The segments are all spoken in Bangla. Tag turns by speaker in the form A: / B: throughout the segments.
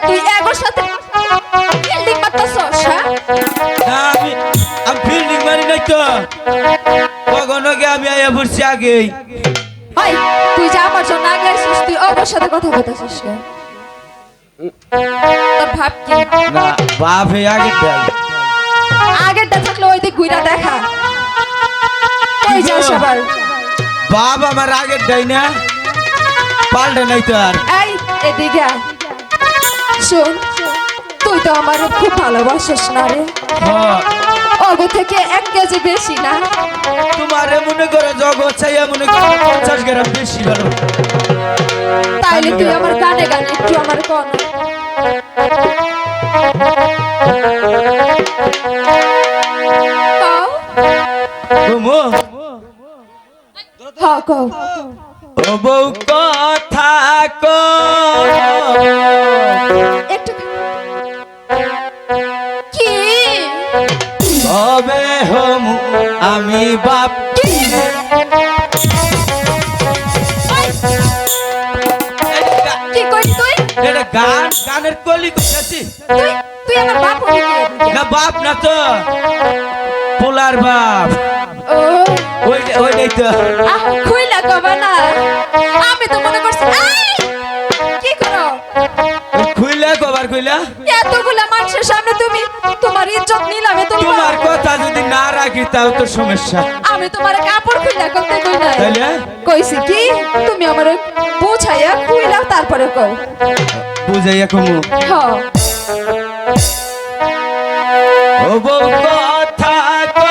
A: তুই এগোর হ্যাঁ? আমার সাথে কথা বলতেছিস ভাব কি?
B: না বাপ হে আগে
A: আগেরটা থাকলে ওই দিক ঘুরে দেখা কই যাও সবার।
B: বাপ আমার আগের দেয় না। পাল্টে নাই তো আর।
A: এই এদিকে শোন তুই তো আমার খুব ভালোবাসিস না রে।
B: হ্যাঁ,
A: অগো থেকে এক কেজি বেশি না।
B: তোমারে মনে করে জগৎ চাইয়া মনে করে পঞ্চাশ গ্রাম বেশি ভালো
A: তাইলে তুই আমার গানে গানে একটু আমার কন। কও।
B: ঘুমো।
A: হ কও।
B: ও কথা আমি বাপ।
A: কি কই তুই?
B: এটা গান গানের কলি করতেছি
A: তুই তুই আমার বাপ হবি
B: না বাপ না তো পোলার বাপ।
A: ও।
B: ওই তো।
A: আহ খুইলা কবা না আমি তো মনে করছি
B: খুইলা কবার খুইলা
A: এতগুলা মানুষের সামনে তুমি তোমার ইজ্জত নিলামে
B: তোমার
A: তোমার
B: কথা যদি না রাখি তাও তো সমস্যা।
A: আমি তোমার কাপড় খুইলা করতে কই নাই?
B: তাইলে?
A: কইছি কি তুমি আমার বুঝাইয়া খুইলা তারপরে কও।
B: বুঝাইয়া কমু।
A: হ।
B: ও কথা কও।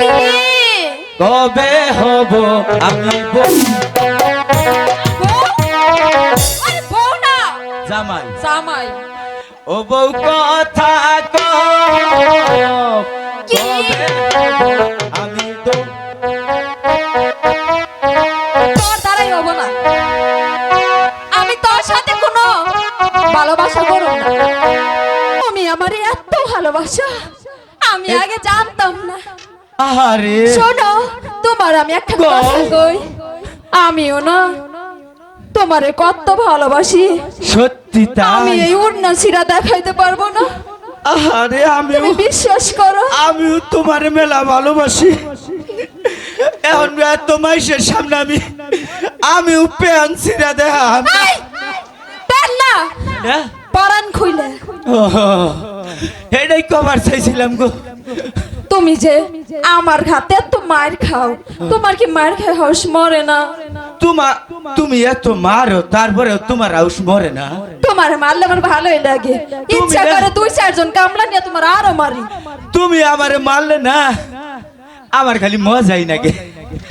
A: কি?
B: কবে হব আমি জামাই।
A: জামাই।
B: ও বউ কথা আমি তো
A: তোর দ্বারাই হব না। আমি তোর সাথে কোনো ভালোবাসা করব না। তুমি আমার এত ভালোবাসা আমি আগে জানতাম না।
B: আহারে।
A: শোনো তোমার আমি একটা। কথা কই আমিও না তোমারে কত ভালোবাসি।
B: সত্যি
A: আমি
B: তাই
A: এই উড়না ছিড়া দেখাইতে পারব না।
B: আহারে
A: আমি বিশ্বাস করো।
B: আমিও তোমার মেলা ভালোবাসি। এখন এত মাইসের সামনে আমি আমিও ছিড়া দেখাম
A: এই, পেন না? পরান খুইলে।
B: এটাই কবার চাইছিলাম গো।
A: তুমি যে আমার হাতে তো মার খাও তোমার কি মার খায় হাউস মরে না?
B: তোমা তুমি এত মারো তারপরে তোমার আউস মরে না।
A: তোমার মারলে আমার ভালোই লাগে। ইচ্ছা করে দুই চারজন কামলা নিয়ে তোমার আরও মারি।
B: তুমি আমারে মারলে না আমার খালি মজাই নাকি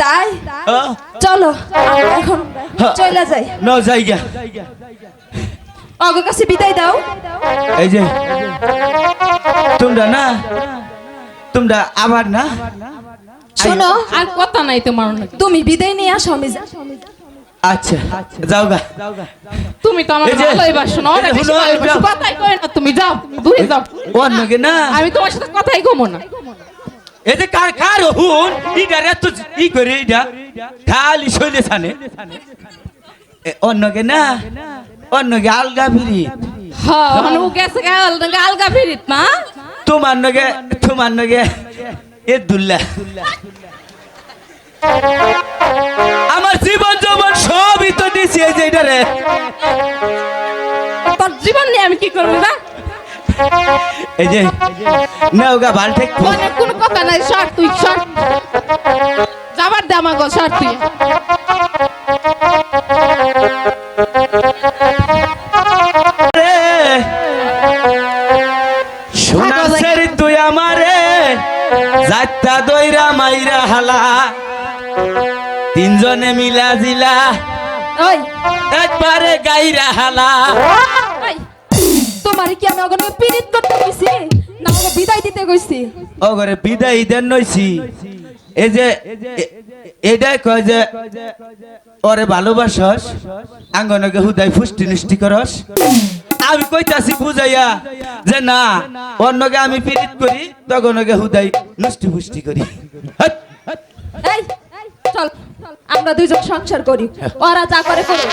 A: তাই? চলো এখন। চলে যাই।
B: ন জায়গা
A: অগো কাছে বিদায় দাও।
B: এই যে তোমরা না তোমরা আবার না?
A: শোনো
C: আর কথা নাই তোমার
A: তুমি বিদায় নিয়ে আসো আমি
B: আচ্ছা যাও গা।
C: তুমি তো আমার
B: যে-
C: ভালোই বাসো না অনেক। কথাই কই না তুমি যাও দূরে যাও।
B: অন্যকে না?
C: আমি তোমার সাথে কথাই কমো না।
B: এই যে কার কার হুন? ইডা এত ই করে ইডা। খালি শৈলে ছানে এ, অন্যকে না? অন্যকে আলগা ফিরি।
C: হ্যাঁ অনু গেছে গাল আলগা ফিরিত না?
B: তোমার নগে তোমার নগে এ দুল্লা। আমার জীবন যৌবন সবই তো দিছি এই যে এটারে
C: তোর জীবন নিয়ে আমি কি করব না
B: এই যে নৌকা ভালো ঠিক
C: কোনো কথা নাই সর তুই সর। যাবার দে আমাকে সর তুই।
B: যাত্রা দইরা মাইরা হালা। তিনজনে মিলা জিলা। একবারে গাইরা হালা।
A: তোমার কি আমি ওখানে পিরিত করতে কইছি? না ওকে বিদায় দিতে কইছি।
B: ওগরে বিদায় দেন নইছি। এই যে এটাই কয় যে ওরে ভালোবাসস আঙ্গনকে হুদাই ফুষ্টি নিষ্টি করস। আমি কইতাছি বুঝাইয়া। যে না অন্যকে আমি পীড়িত করি তখন ওকে হুদাই নষ্টি পুষ্টি করি।
A: এই চল আমরা দুইজন সংসার করি। ওরা যা করে করুক।